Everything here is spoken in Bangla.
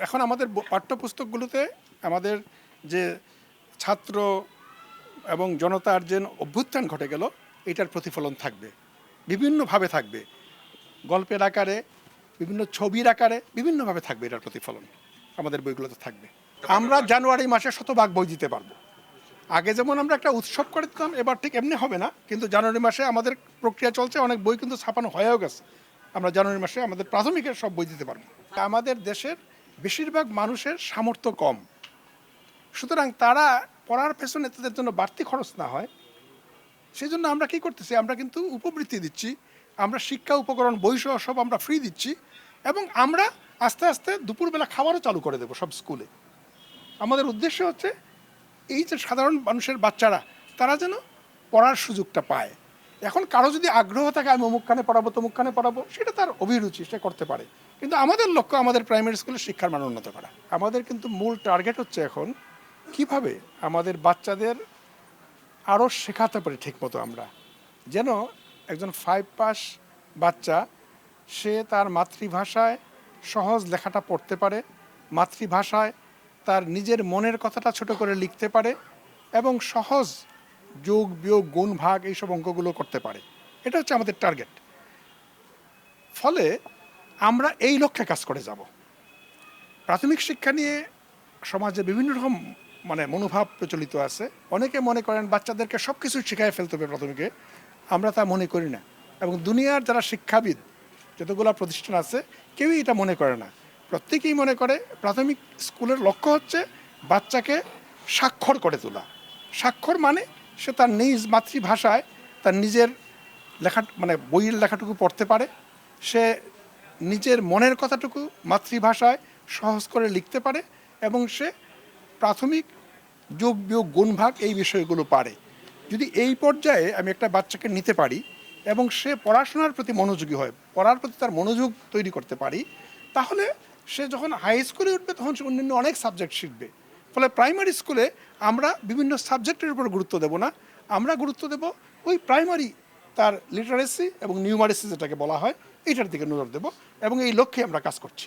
এখন আমাদের পাঠ্যপুস্তকগুলোতে আমাদের যে ছাত্র এবং জনতার যে অভ্যুত্থান ঘটে গেল, এটার প্রতিফলন থাকবে, বিভিন্নভাবে থাকবে। গল্পের আকারে, বিভিন্ন ছবির আকারে বিভিন্নভাবে থাকবে এটার প্রতিফলন। আমাদের বইগুলোতে থাকবে। আমরা জানুয়ারি মাসে শতভাগ বই দিতে পারব। আগে যেমন আমরা একটা উৎসব করে দিতাম, এবার ঠিক এমনি হবে না, কিন্তু জানুয়ারি মাসে আমাদের প্রক্রিয়া চলছে, অনেক বই কিন্তু ছাপানো হয়েও গেছে। আমরা জানুয়ারি মাসে আমাদের প্রাথমিকের সব বই দিতে পারব। আমাদের দেশের বেশিরভাগ মানুষের সামর্থ্য কম। সুতরাং তারা পড়ার পেছনে তাদের জন্য বাড়তি খরচ না হয়। সেই জন্য আমরা কি করতেছি, আমরা কিন্তু উপবৃত্তি দিচ্ছি, আমরা শিক্ষা উপকরণ, বই সহ সব আমরা ফ্রি দিচ্ছি এবং আমরা আস্তে আস্তে দুপুরবেলা খাবারও চালু করে দেবো সব স্কুলে। আমাদের উদ্দেশ্য হচ্ছে, এই যে সাধারণ মানুষের বাচ্চারা, তারা যেন পড়ার সুযোগটা পায়। এখন কারও যদি আগ্রহ থাকে, আমি অমুকখানে পড়াবো তমুকখানে পড়াবো, সেটা তার অভিরুচি, সে করতে পারে। কিন্তু আমাদের লক্ষ্য আমাদের প্রাইমারি স্কুলের শিক্ষার মান উন্নত করা। আমাদের কিন্তু মূল টার্গেট হচ্ছে এখন কীভাবে আমাদের বাচ্চাদের আরও শেখাতে পারি ঠিকমতো আমরা। যেন একজন ফাইভ পাস বাচ্চা, সে তার মাতৃভাষায় সহজ লেখাটা পড়তে পারে, মাতৃভাষায় তার নিজের মনের কথাটা ছোট করে লিখতে পারে এবং সহজ যোগ, বিয়োগ, গুণ, ভাগ এইসব অঙ্কগুলো করতে পারে। এটা হচ্ছে আমাদের টার্গেট ফলে আমরা এই লক্ষ্যে কাজ করে যাব। প্রাথমিক শিক্ষা নিয়ে সমাজে বিভিন্ন রকম মানে মনোভাব প্রচলিত আছে। অনেকে মনে করেন বাচ্চাদেরকে সব কিছু শেখায় ফেলতে হবে প্রাথমিকে। আমরা তা মনে করি না। এবং দুনিয়ার যারা শিক্ষাবিদ, যতগুলো প্রতিষ্ঠান আছে, কেউই এটা মনে করে না। প্রত্যেকেই মনে করে প্রাথমিক স্কুলের লক্ষ্য হচ্ছে বাচ্চাকে স্বাক্ষর করে তোলা। স্বাক্ষর মানে সে তার নিজ মাতৃভাষায় তার নিজের লেখা মানে বইয়ের লেখাটুকু পড়তে পারে। সে নিজের মনের কথাটুকু মাতৃভাষায় সহজ করে লিখতে পারে এবং সে প্রাথমিক যোগ, বিয়োগ গুণভাগ এই বিষয়গুলো পারে। যদি এই পর্যায়ে আমি একটা বাচ্চাকে নিতে পারি এবং সে পড়াশোনার প্রতি মনোযোগী হয়, পড়ার প্রতি তার মনোযোগ তৈরি করতে পারি, তাহলে সে যখন হাই স্কুলে উঠবে তখন সে অন্যান্য অনেক সাবজেক্ট শিখবে। ফলে প্রাইমারি স্কুলে আমরা বিভিন্ন সাবজেক্টের উপর গুরুত্ব দেব না। আমরা গুরুত্ব দেব ওই প্রাইমারি তার লিটারেসি এবং নিউমারেসি যেটাকে বলা হয় এটার দিকে নজর দেব এবং এই লক্ষ্যে আমরা কাজ করছি।